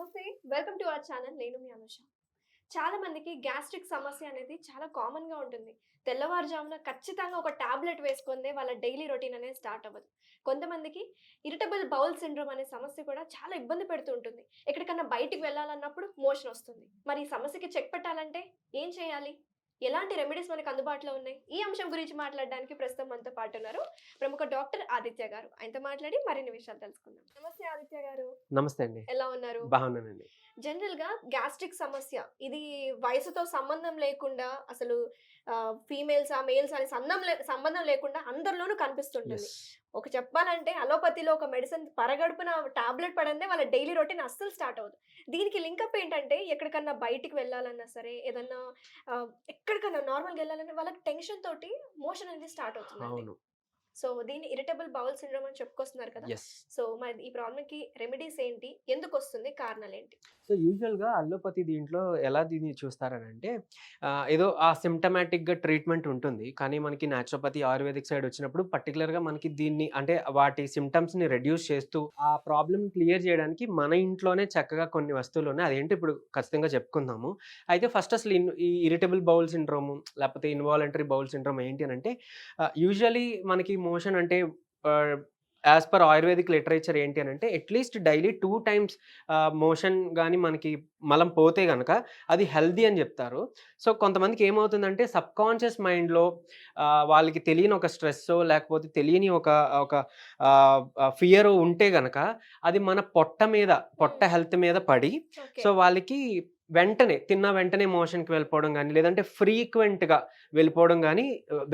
నమస్తే welcome to our channel. నేను మీ అనుష. చాలా మందికి గ్యాస్ట్రిక్ సమస్య అనేది చాలా కామన్గా ఉంటుంది. తెల్లవారుజామున ఖచ్చితంగా ఒక టాబ్లెట్ వేసుకుందే వాళ్ళ డైలీ రొటీన్ అనేది స్టార్ట్ అవ్వదు. కొంతమందికి ఇరిటబుల్ బౌల్ సిండ్రోమ్ అనే సమస్య కూడా చాలా ఇబ్బంది పెడుతూ ఉంటుంది. ఎక్కడికన్నా బయటికి వెళ్ళాలన్నప్పుడు మోషన్ వస్తుంది. మరి ఈ సమస్యకి చెక్ పెట్టాలంటే ఏం చేయాలి? ఎలాంటి రెమెడీస్ మనకు అందుబాటులో ఉన్నాయి? ఈ అంశం గురించి మాట్లాడడానికి ప్రస్తుతం మనతో పాటు ఉన్నారు ప్రముఖ డాక్టర్ ఆదిత్య గారు. ఆయనతో మాట్లాడి మరిన్ని విషయాలు తెలుసుకుందాం. నమస్తే ఆదిత్య గారు. నమస్తే అండి. ఎలా ఉన్నారు? బాగున్నానండి. జనరల్గా గ్యాస్ట్రిక్ సమస్య. ఇది వయసుతో సంబంధం లేకుండా అసలు ఫీమేల్స్ ఆ మేల్స్ అని సంబంధం సంబంధం లేకుండా అందరిలోనూ కనిపిస్తుంటుంది. ఒక చెప్పాలంటే అలోపతిలో ఒక మెడిసిన్ పరగడుపున టాబ్లెట్ పడందే వాళ్ళ డైలీ రొటీన్ అస్సలు స్టార్ట్ అవుతుంది దీనికి లింకప్ ఏంటంటే ఎక్కడికన్నా బయటికి వెళ్ళాలన్నా సరే ఏదన్నా ఎక్కడికన్నా నార్మల్గా వెళ్ళాలన్నా వాళ్ళకి టెన్షన్ తోటి మోషన్ అనేది స్టార్ట్ అవుతుంది సో దీన్ని ఇరిటబుల్ బౌల్ సిండ్రోమ్ అని చెప్పుకొస్తున్నారు కదా! సో మరి ఈ ప్రాబ్లమ్కి రెమెడీస్ ఏంటి? ఎందుకు వస్తుంది కారణాలు ఏంటి సో యూజువల్గా అల్లోపతి దీంట్లో ఎలా దీన్ని చూస్తారని అంటే ఆ, ఏదో ఆ సిమ్టమాటిక్గా ట్రీట్మెంట్ ఉంటుంది. కానీ మనకి న్యాచురోపతి ఆయుర్వేదిక్ సైడ్ వచ్చినప్పుడు పర్టికులర్గా మనకి దీన్ని అంటే వాటి సిమ్టమ్స్ని రెడ్యూస్ చేస్తూ ఆ ప్రాబ్లమ్ క్లియర్ చేయడానికి మన ఇంట్లోనే చక్కగా కొన్ని వస్తువులు ఉన్నాయి అదేంటి ఇప్పుడు ఖచ్చితంగా చెప్పుకుందాము. అయితే ఫస్ట్ అసలు ఈ ఇరిటబుల్ బౌల్ సిండ్రోమ్ లేకపోతే ఇన్వాలంటరీ బౌల్ సిండ్రోమ్ ఏంటి అని అంటే యూజువలీ మనకి మోషన్ అంటే యాజ్ పర్ ఆయుర్వేదిక్ లిటరేచర్ ఏంటి అని అంటే at least daily two times motion కానీ మనకి మలం పోతే కనుక అది హెల్దీ అని చెప్తారు. సో కొంతమందికి ఏమవుతుందంటే సబ్ కాన్షియస్ మైండ్లో వాళ్ళకి తెలియని ఒక స్ట్రెస్ లేకపోతే తెలియని ఒక ఒక ఫియర్ ఉంటే గనక అది మన పొట్ట మీద పొట్ట హెల్త్ మీద పడి సో వాళ్ళకి వెంటనే తిన్న వెంటనే మోషన్కి వెళ్ళిపోవడం కానీ లేదంటే ఫ్రీక్వెంట్గా వెళ్ళిపోవడం కానీ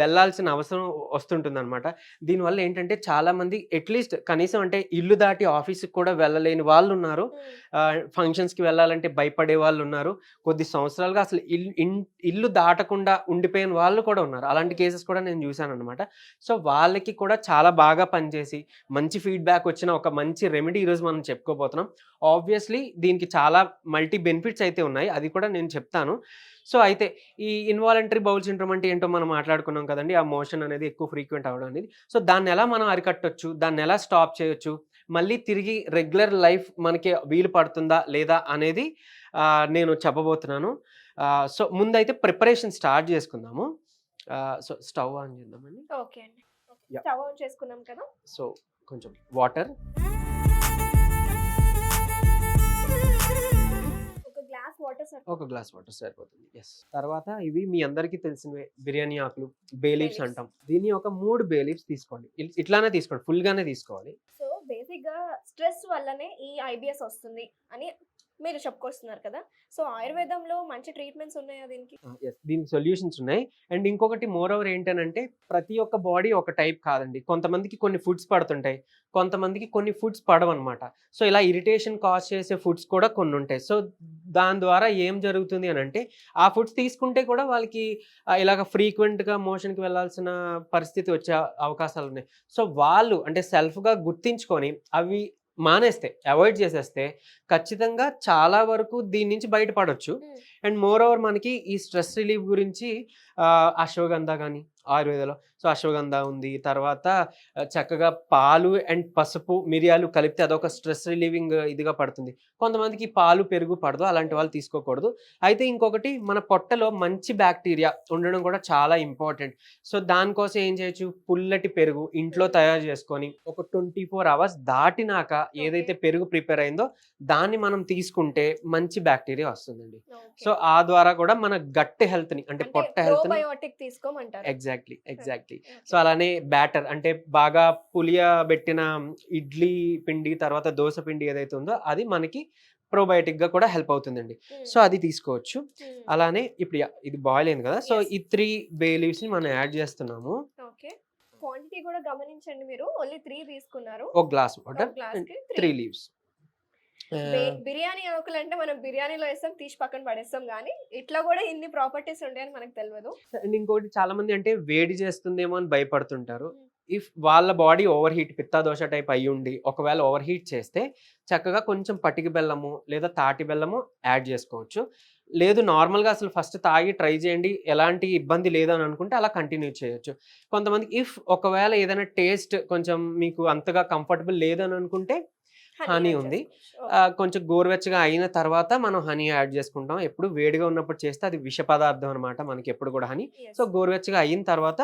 వెళ్ళాల్సిన అవసరం వస్తుంటుంది అనమాట దీనివల్ల ఏంటంటే చాలామంది అట్లీస్ట్ కనీసం అంటే ఇల్లు దాటి ఆఫీస్కి కూడా వెళ్ళలేని వాళ్ళు ఉన్నారు ఫంక్షన్స్కి వెళ్ళాలంటే భయపడే వాళ్ళు ఉన్నారు కొద్ది సంవత్సరాలుగా అసలు ఇల్లు ఇల్లు దాటకుండా ఉండిపోయిన వాళ్ళు కూడా ఉన్నారు. అలాంటి కేసెస్ కూడా నేను చూశాను అనమాట సో వాళ్ళకి కూడా చాలా బాగా పనిచేసి మంచి ఫీడ్బ్యాక్ వచ్చిన ఒక మంచి రెమెడీ ఈరోజు మనం చెప్పుకోబోతున్నాం. ఆబ్వియస్లీ దీనికి చాలా మల్టీ బెనిఫిట్స్ అయితే ఉన్నాయి. అది కూడా నేను చెప్తాను. సో అయితే ఈ ఇన్వాలంటరీ బౌల్ సిండ్రోమ్ అంటే ఏంటో మనం మాట్లాడుకున్నాం కదండి. ఆ మోషన్ అనేది ఎక్కువ ఫ్రీక్వెంట్ అవ్వడం అనేది. సో దాన్ని ఎలా మనం అరికట్టొచ్చు? దాన్ని ఎలా స్టాప్ చేయొచ్చు? మళ్ళీ తిరిగి రెగ్యులర్ లైఫ్ మనకి వీలు పడుతుందా? లేదా? అనేది నేను చెప్పబోతున్నాను. సో ముందైతే ప్రిపరేషన్ స్టార్ట్ చేసుకుందాము. సో స్టవ్ ఆన్ చేద్దామండి. ఓకే అండి. స్టవ్ ఆన్ చేసుకున్నాం కదా? సో కొంచెం వాటర్ గ్లాస్ వాటర్ సార్ ఒక గ్లాస్ వాటర్ సరిపోతుంది. ఎస్ తర్వాత ఇవి మీ అందరికీ తెలిసినవే బిర్యానీ ఆకులు బే లీవ్స్ leaves. అంటాం. దీన్ని ఒక మూడు బే లీవ్స్ తీసుకోండి. ఇట్లానే తీసుకోండి full గానే తీసుకోవాలి. సో బేసిక్గా స్ట్రెస్ వల్లనే ఈ ఐబిఎస్ వస్తుంది అని మీరు చెప్పుకొస్తున్నారు కదా. సో ఆయుర్వేదంలో మంచి ట్రీట్మెంట్స్ ఉన్నాయా దీనికి? దీనికి సొల్యూషన్స్ ఉన్నాయి. అండ్ ఇంకొకటి మోర్ ఓవర్ ఏంటనంటే ప్రతి ఒక్క బాడీ ఒక టైప్ కాదండి. కొంతమందికి కొన్ని ఫుడ్స్ పడుతుంటాయి కొంతమందికి కొన్ని ఫుడ్స్ పడవన్నమాట. సో ఇలా ఇరిటేషన్ కాజ్ చేసే ఫుడ్స్ కూడా కొన్ని ఉంటాయి సో దాని ద్వారా ఏం జరుగుతుంది అని అంటే ఆ ఫుడ్స్ తీసుకుంటే కూడా వాళ్ళకి ఇలాగ ఫ్రీక్వెంట్గా మోషన్కి వెళ్ళాల్సిన పరిస్థితి వచ్చే అవకాశాలు ఉన్నాయి సో వాళ్ళు అంటే సెల్ఫ్గా గుర్తించుకొని అవి మానేస్తే అవాయిడ్ చేసేస్తే ఖచ్చితంగా చాలా వరకు దీని నుంచి బయటపడవచ్చు అండ్ మోర్ ఓవర్ మనకి ఈ స్ట్రెస్ రిలీఫ్ గురించి అశ్వగంధ కానీ ఆయుర్వేదలో సో అశ్వగంధ ఉంది. తర్వాత చక్కగా పాలు అండ్ పసుపు మిరియాలు కలిపితే అదొక స్ట్రెస్ రిలీవింగ్ ఇదిగా పడుతుంది. కొంతమందికి పాలు పెరుగు పడదు అలాంటి వాళ్ళు తీసుకోకూడదు. అయితే ఇంకొకటి మన పొట్టలో మంచి బ్యాక్టీరియా ఉండడం కూడా చాలా ఇంపార్టెంట్. సో దానికోసం ఏం చేయొచ్చు? పుల్లటి పెరుగు ఇంట్లో తయారు చేసుకొని ఒక ట్వంటీ ఫోర్ అవర్స్ దాటినాక ఏదైతే పెరుగు ప్రిపేర్ అయిందో దాన్ని మనం తీసుకుంటే మంచి బ్యాక్టీరియా వస్తుందండి. సో ఆ ద్వారా కూడా మన గట్ హెల్త్ని అంటే పొట్ట హెల్త్ తీసుకోమంటారు. ఎగ్జాక్ట్లీ. ఎగ్జాక్ట్లీ సో అలానే బ్యాటర్ అంటే బాగా పులియబెట్టిన ఇడ్లీ పిండి తర్వాత దోశ పిండి ఏదైతే ఉందో అది మనకి probiotic గా కూడా హెల్ప్ అవుతుందండి. సో అది తీసుకోవచ్చు. అలానే ఇప్పుడు ఇది బాయిల్ అయింది కదా సో. ఈ త్రీ బే లీవ్స్ని మనం యాడ్ చేస్తున్నాము. ఓకే. క్వాంటిటీ కూడా గమనించండి మీరు. ఓన్లీ త్రీ తీసుకున్నారు. ఒక glass water three leaves. Biryani ఆకులు అంటే మనం బిర్యానీలో వేస్తాం తీసి పక్కన పడేస్తాం కానీ ఇట్లా కూడా ఇన్ని ప్రాపర్టీస్ ఉంటాయని మనకు తెలియదు ఇంకోటి చాలా మంది అంటే వేడి చేస్తుందేమో అని భయపడుతుంటారు. ఇఫ్ వాళ్ళ బాడీ ఓవర్ హీట్ పిత్తాదోష టైప్ అయ్యి ఉండి ఒకవేళ ఓవర్ హీట్ చేస్తే చక్కగా కొంచెం పటికి బెల్లము లేదా తాటి బెల్లము యాడ్ చేసుకోవచ్చు. లేదు నార్మల్గా అసలు ఫస్ట్ తాగి ట్రై చేయండి ఎలాంటి ఇబ్బంది లేదని అనుకుంటే అలా కంటిన్యూ చేయొచ్చు. కొంతమంది ఇఫ్ ఒకవేళ ఏదైనా టేస్ట్ కొంచెం మీకు అంతగా కంఫర్టబుల్ లేదని అనుకుంటే హనీ ఉంది. కొంచెం గోరువెచ్చగా అయిన తర్వాత మనం హనీ యాడ్ చేసుకుంటాం. ఎప్పుడు వేడిగా ఉన్నప్పుడు చేస్తే అది విష పదార్థం అనమాట మనకి ఎప్పుడు కూడా హనీ. సో గోరువెచ్చగా అయిన తర్వాత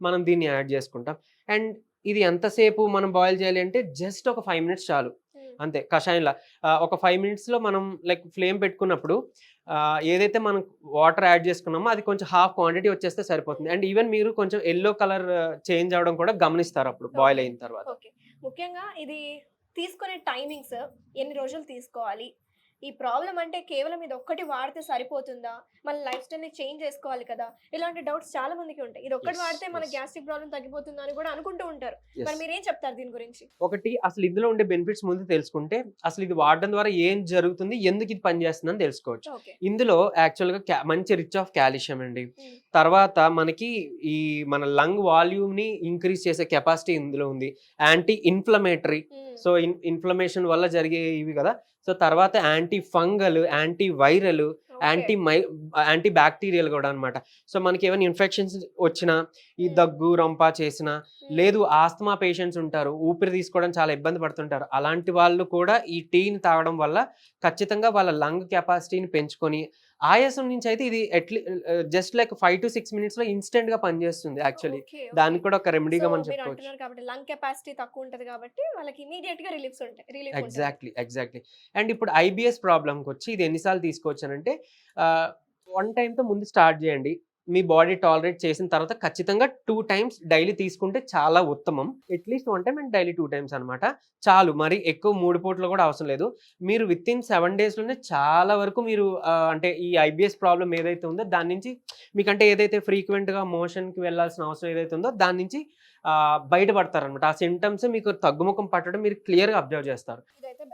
మనం దీన్ని యాడ్ చేసుకుంటాం. అండ్ ఇది ఎంతసేపు మనం బాయిల్ చేయాలి అంటే జస్ట్ ఒక ఫైవ్ మినిట్స్ చాలు. అంతే కషాయంలా. ఒక ఫైవ్ మినిట్స్లో మనం లైక్ ఫ్లేమ్ పెట్టుకున్నప్పుడు ఏదైతే మనం వాటర్ యాడ్ చేసుకున్నామో అది కొంచెం హాఫ్ క్వాంటిటీ వచ్చేస్తే సరిపోతుంది. అండ్ ఈవెన్ మీరు కొంచెం ఎల్లో కలర్ చేంజ్ అవడం కూడా గమనిస్తారు అప్పుడు బాయిల్ అయిన తర్వాత. ఓకే. ముఖ్యంగా ఇది తీసుకునే టైమింగ్స్ ఎన్ని రోజులు తీసుకోవాలి? ఈ ప్రాబ్లం అంటే కేవలం ఇది ఒక్కటి వాడితే సరిపోతుందా? మన లైఫ్ స్టైల్ని చేంజ్ చేసుకోవాలి కదా? ఇలాంటి డౌట్స్ చాలా మందికి ఉంటాయి. ఇది ఒక్కటి వాడితే మన. గ్యాస్ట్రిక్ ప్రాబ్లం తగ్గిపోతుందా అని కూడా అనుకుంటూ ఉంటారు. మరి మీరేం చెప్తారు దీని గురించి? ఒకటి అసలు ఇందులో ఉండే బెనిఫిట్స్ ముందు తెలుసుకుంటే అసలు ఇది వాడడం ద్వారా ఏం జరుగుతుంది ఎందుకు ఇది పనిచేస్తుందని తెలుసుకోవచ్చు. ఇందులో యాక్చువల్గా క్యా మంచి రిచ్ ఆఫ్ కాల్షియం అండి. తర్వాత మనకి ఈ మన లంగ్ వాల్యూమ్ని ఇంక్రీజ్ చేసే కెపాసిటీ ఇందులో ఉంది. Anti inflammatory so in inflammation వల్ల జరిగే ఇవి కదా? సో తర్వాత anti fungal anti viral anti my anti bacterial కూడా అనమాట సో మనకి ఏమైనా ఇన్ఫెక్షన్స్ వచ్చినా ఈ. దగ్గు రొంప చేసినా లేదు ఆస్తమా పేషెంట్స్ ఉంటారు ఊపిరి తీసుకోవడం చాలా ఇబ్బంది పడుతుంటారు. అలాంటి వాళ్ళు కూడా ఈ టీని తాగడం వల్ల ఖచ్చితంగా వాళ్ళ లంగ్ కెపాసిటీని పెంచుకొని ఆయాసం నుంచి అయితే ఇది ఎట్లీ just like five to six మినిట్స్లో ఇన్స్టెంట్గా పనిచేస్తుంది యాక్చువల్లీ దానికి కూడా ఒక రెమెడీగా మనం చెప్పుకోవచ్చు కాబట్టి లంగ్ కెపాసిటీ తక్కువ ఉంటది కాబట్టి వాళ్ళకి ఇమీడియట్గా రిలీఫ్స్ ఉంటాయి ఎగ్జాక్ట్లీ ఎగ్జాక్ట్లీ. అండ్ ఇప్పుడు ఐబిఎస్ ప్రాబ్లంకి వచ్చి ఇది ఎన్నిసార్లు తీసుకోవచ్చానంటే వన్ టైంతో ముందు స్టార్ట్ చేయండి. మీ బాడీ టాలరేట్ చేసిన తర్వాత ఖచ్చితంగా టూ టైమ్స్ డైలీ తీసుకుంటే చాలా ఉత్తమం. At least one time and daily two times అనమాట చాలు మరి ఎక్కువ మూడు పూటలు కూడా అవసరం లేదు. మీరు విత్ ఇన్ సెవెన్ డేస్లోనే చాలా వరకు మీరు అంటే ఈ ఐబిఎస్ ప్రాబ్లం ఏదైతే ఉందో దాని నుంచి మీకంటే ఏదైతే ఫ్రీక్వెంట్గా మోషన్కి వెళ్ళాల్సిన అవసరం ఏదైతే ఉందో దాని నుంచి బయటపడతారనమాట ఆ సిమ్టమ్స్ మీకు తగ్గుముఖం పట్టడం మీరు క్లియర్గా అబ్జర్వ్ చేస్తారు. ఇదైతే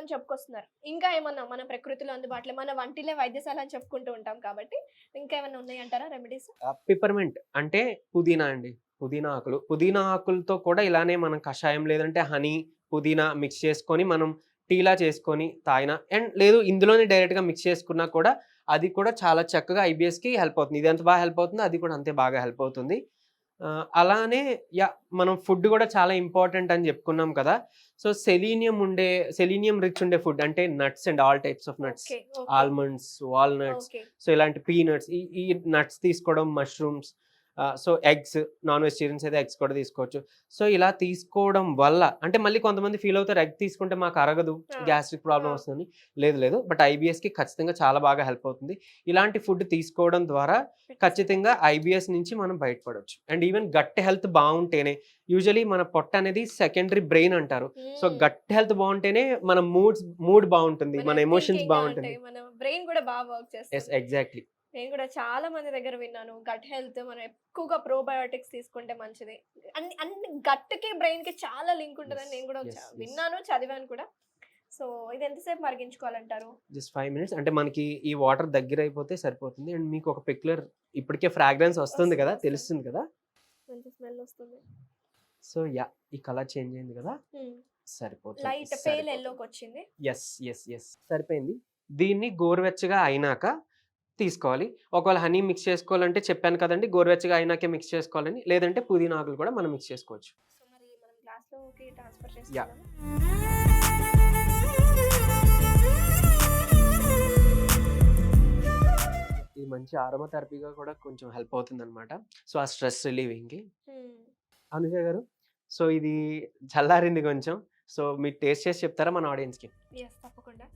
అని చెప్పుకొస్తున్నారు. ఇంకా ఏమన్నా మన ప్రకృతిలో అందుబాటులో మన వంటిలే వైద్యశాల అని చెప్పుకుంటూ ఉంటాం కాబట్టి ఇంకా ఏమైనా ఉన్నాయి అంటారా రెమెడీస్ పిపర్మెంట్ అంటే పుదీనా అండి. పుదీనా ఆకులు. పుదీనా ఆకులతో కూడా ఇలానే మనం కషాయం లేదంటే హనీ పుదీనా మిక్స్ చేసుకొని మనం టీలా చేసుకొని తాగిన అండ్ లేదు ఇందులోనే డైరెక్ట్గా మిక్స్ చేసుకున్నా కూడా అది కూడా చాలా చక్కగా ఐబిఎస్కి హెల్ప్ అవుతుంది. ఇది ఎంత బాగా హెల్ప్ అవుతుందో అది కూడా అంతే బాగా హెల్ప్ అవుతుంది. అలానే యా మనం ఫుడ్ కూడా చాలా ఇంపార్టెంట్ అని చెప్పుకున్నాం కదా! సో సెలీనియం ఉండే సెలీనియం రిచ్ ఉండే ఫుడ్ అంటే nuts and all types of nuts. Almonds walnuts so ఇలాంటి పీనట్స్ ఈ ఈ నట్స్ తీసుకోవడం mushrooms so eggs non vegetarians అయితే ఎగ్స్ కూడా తీసుకోవచ్చు. సో ఇలా తీసుకోవడం వల్ల అంటే మళ్ళీ కొంతమంది ఫీల్ అవుతారు ఎగ్ తీసుకుంటే మాకు అరగదు. Gastric problem. వస్తుంది లేదు లేదు. బట్ ఐబిఎస్కి ఖచ్చితంగా చాలా బాగా హెల్ప్ అవుతుంది. ఇలాంటి ఫుడ్ తీసుకోవడం ద్వారా ఖచ్చితంగా ఐబిఎస్ నుంచి మనం బయటపడవచ్చు అండ్ ఈవెన్ గట్ హెల్త్ బాగుంటేనే యూజువలీ మన పొట్ట అనేది సెకండరీ బ్రెయిన్ అంటారు. సో గట్ హెల్త్ బాగుంటేనే మన మూడ్స్ మూడ్ బాగుంటుంది మన ఎమోషన్స్ బాగుంటుంది. మన బ్రెయిన్ కూడా బాగా వర్క్ ఎస్ ఎగ్జాక్ట్లీ. నేను కూడా చాలా మంది దగ్గర విన్నాను. గట్ హెల్త్ మనం ఎక్కువగా ప్రోబయోటిక్స్ తీసుకుంటే మంచిది. అన్ని అన్ని గట్కి బ్రెయిన్కి చాలా లింక్ ఉంటుందని నేను కూడా. విన్నాను చదివాను కూడా. సో ఇది ఎంతసేపు మరిగించుకోవాలంటారు? జస్ట్ ఫైవ్ మినిట్స్ అంటే మనకి ఈ వాటర్ దగ్గర అయిపోతే సరిపోతుంది. అండ్ మీకు ఒక పెక్యులర్ ఇప్పటికే ఫ్రాగ్రెన్స్ వస్తుంది కదా. తెలుస్తుంది కదా? మంచి స్మెల్ వస్తుంది. సో యా ఈ కలర్ చేంజ్ అయింది కదా? సరిపోతుంది. లైట్ పేల్ ఎల్లోకి వచ్చింది ఎస్ ఎస్ ఎస్ సరిపోయింది. దీన్ని గోరువెచ్చగా అయినాక తీసుకోవాలి. ఒకవేళ హనీ మిక్స్ చేసుకోవాలంటే చెప్పాను కదండి గోరువెచ్చగా అయినాకే మిక్స్ చేసుకోవాలని. లేదంటే పుదీనా ఆకులు కూడా మనం మిక్స్ చేసుకోవచ్చు. చేస్తున్నాం ఇది మంచి ఆరోమా థెరపీగా కూడా కొంచెం హెల్ప్ అవుతుంది అనమాట సో ఆ స్ట్రెస్ రిలీవింగ్కి. అనుజ గారు సో ఇది చల్లారింది కొంచెం. సో మీరు టేస్ట్ చేసి చెప్తారా మన ఆడియన్స్కి? తప్పకుండా.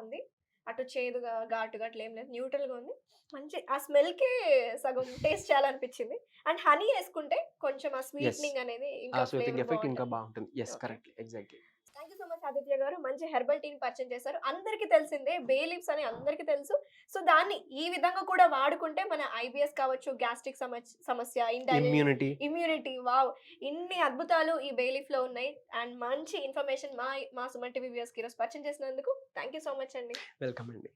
ఉంది అటు చేదుగా ఘాటుగా అట్లా ఏం లేదు. న్యూట్రల్గా ఉంది. మంచి ఆ స్మెల్కి సగం టేస్ట్ చేయాలనిపించింది. అండ్ హనీ వేసుకుంటే కొంచెం ఆ స్వీట్నింగ్ అనేది ఇంకా ఎఫెక్ట్ ఇంకా బాగుంటుంది. Yes. Correct exactly thank you so much Aditya గారు మంచి హెర్బల్ టీని పరిచయం చేశారు. అందరికీ తెలిసిందే బే లీవ్స్ అని అందరికీ తెలుసు. సో దాన్ని ఈ విధంగా కూడా వాడుకుంటే మన ఐబిఎస్ కావచ్చు గ్యాస్ట్రిక్ సమస్య ఇమ్యూనిటీ ఇమ్యూనిటీ వావ్! ఇన్ని అద్భుతాలు ఈ బెయిలీఫ్లో ఉన్నాయి. అండ్ మంచి ఇన్ఫర్మేషన్ మా మా సుమన్ టీవీ వ్యూస్కి ఈరోజు పరిచయం చేసినందుకు థ్యాంక్ యూ సో మచ్ అండి. వెల్కమ్ అండి.